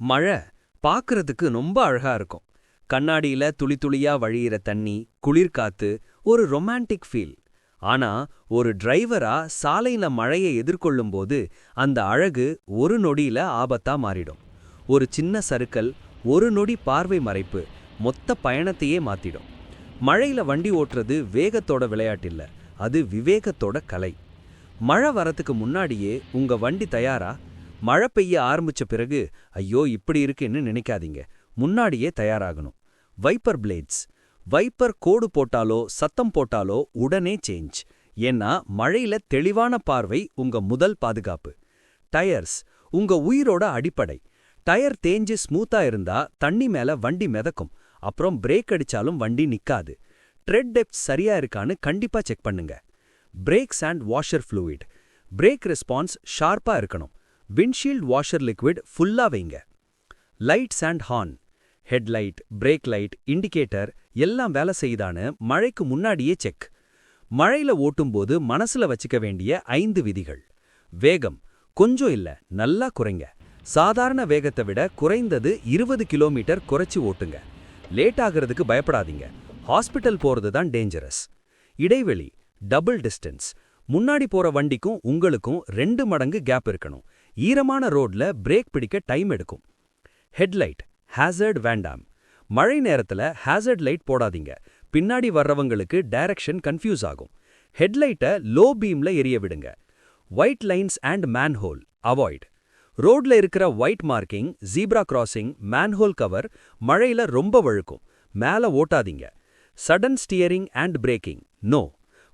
மழை பார்க்கறதுக்கு ரொம்ப அழகா இருக்கும். கண்ணாடியில துளி துளியா வழியிற தண்ணி குளிர்காத்து ஒரு ரொமான்டிக் ஃபீல் ஆனா ஒரு டிரைவரா சாலையில மழையை எதிர்கொள்ளும்போது அந்த அழகு ஒரு நொடியில ஆபத்தா மாறிடும். ஒரு சின்ன சறுக்கல் ஒரு நொடி பார்வை மறைப்பு மொத்த பயணத்தையே மாத்திடும். மழையில வண்டி ஓட்டுறது வேகத்தோட விளையாட்டில்ல அது விவேகத்தோட கலை. மழை வரத்துக்கு முன்னாடியே உங்க வண்டி தயாரா? மழை பெய்ய ஆரம்பிச்ச பிறகு ஐயோ இப்படி இருக்குன்னு நினைக்காதீங்க. முன்னாடியே தயாராகணும். வைப்பர் பிளேட்ஸ் வைப்பர் கோடு போட்டாலோ சத்தம் போட்டாலோ உடனே சேஞ்ச் ஏன்னா மழையில தெளிவான பார்வை உங்க முதல் பாதுகாப்பு. டயர்ஸ் உங்க உயிரோட அடிப்படை. டயர் தேஞ்சு ஸ்மூத்தா இருந்தா தண்ணி மேல வண்டி மிதக்கும். அப்புறம் பிரேக் அடிச்சாலும் வண்டி நிக்காது. ட்ரெட் டெப்த் சரியா இருக்கான்னு கண்டிப்பா செக் பண்ணுங்க. Brakes and washer fluid brake response ஷார்ப்பா இருக்கணும். விண்ட்ஷீல்ட் வாஷர் லிக்விட் ஃபுல்லா வைங்க. Lights and horn headlight brake light indicator எல்லாம் வேலை செய்யுதான்னு மழைக்கு முன்னாடியே செக் மழையில ஓட்டும்போது மனசுல வச்சுக்க வேண்டிய ஐந்து விதிகள். வேகம் கொஞ்சம் இல்ல நல்லா குறைங்க. சாதாரண வேகத்தை விட குறைந்தது இருபது கிலோமீட்டர் குறைச்சு ஓட்டுங்க. லேட் ஆகிறதுக்கு பயப்படாதீங்க. ஹாஸ்பிட்டல் போகிறது தான் டேஞ்சரஸ் இடைவெளி டபுள் டிஸ்டன்ஸ் முன்னாடி போற வண்டிக்கும் உங்களுக்கும் ரெண்டு மடங்கு கேப் இருக்கணும். ஈரமான ரோட்ல பிரேக் பிடிக்க டைம் எடுக்கும். ஹெட்லைட் ஹேசர்ட் வேண்டாம். மழை நேரத்துல ஹேசர்ட் லைட் போடாதீங்க. பின்னாடி வர்றவங்களுக்கு டைரக்ஷன் கன்ஃபியூஸ் ஆகும். ஹெட்லைட்டை லோ பீம்ல எரிய விடுங்க. White lines and manhole avoid ரோட்ல இருக்கிற white marking zebra crossing manhole cover மழையில ரொம்ப வழுக்கும். மேல ஓட்டாதீங்க. Sudden steering and braking no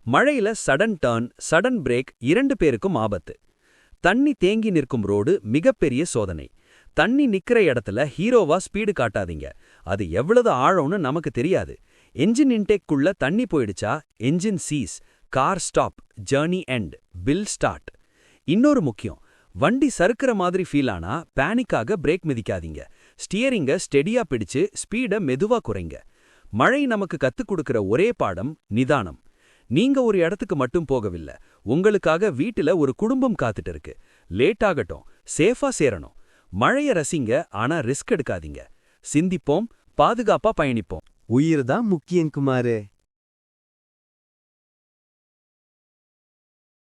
மழையில சடன் டர்ன் சடன் பிரேக் இரண்டு பேருக்கும் ஆபத்து. தண்ணி தேங்கி நிற்கும் ரோடு மிகப்பெரிய சோதனை. தண்ணி நிக்கிற இடத்துல ஹீரோவா ஸ்பீடு காட்டாதீங்க. அது எவ்வளவு ஆழம்னு நமக்கு தெரியாது. என்ஜின் இன்டேக்குள்ள தண்ணி போயிடுச்சா? Engine seize. Car stop. Journey end. Bill start. இன்னொரு முக்கியம். வண்டி சறுக்கிற மாதிரி ஃபீல் ஆனா பேனிக்காக பிரேக் மிதிக்காதீங்க. ஸ்டியரிங்க ஸ்டெடியா பிடிச்சு ஸ்பீட மெதுவா குறைங்க. மழை நமக்கு கத்துக் கொடுக்கிற ஒரே பாடம் நிதானம். நீங்க ஒரு இடத்துக்கு மட்டும் போகவில்லை உங்களுக்காக வீட்டுல ஒரு குடும்பம் காத்துட்டு இருக்கு லேட் ஆகட்டும் சேஃபா சேரணும். மழைய ரசிங்க ஆனா ரிஸ்க் எடுக்காதீங்க. சிந்திப்போம் பாதுகாப்பா பயணிப்போம். உயிர் தான் முக்கியம் குமாரு.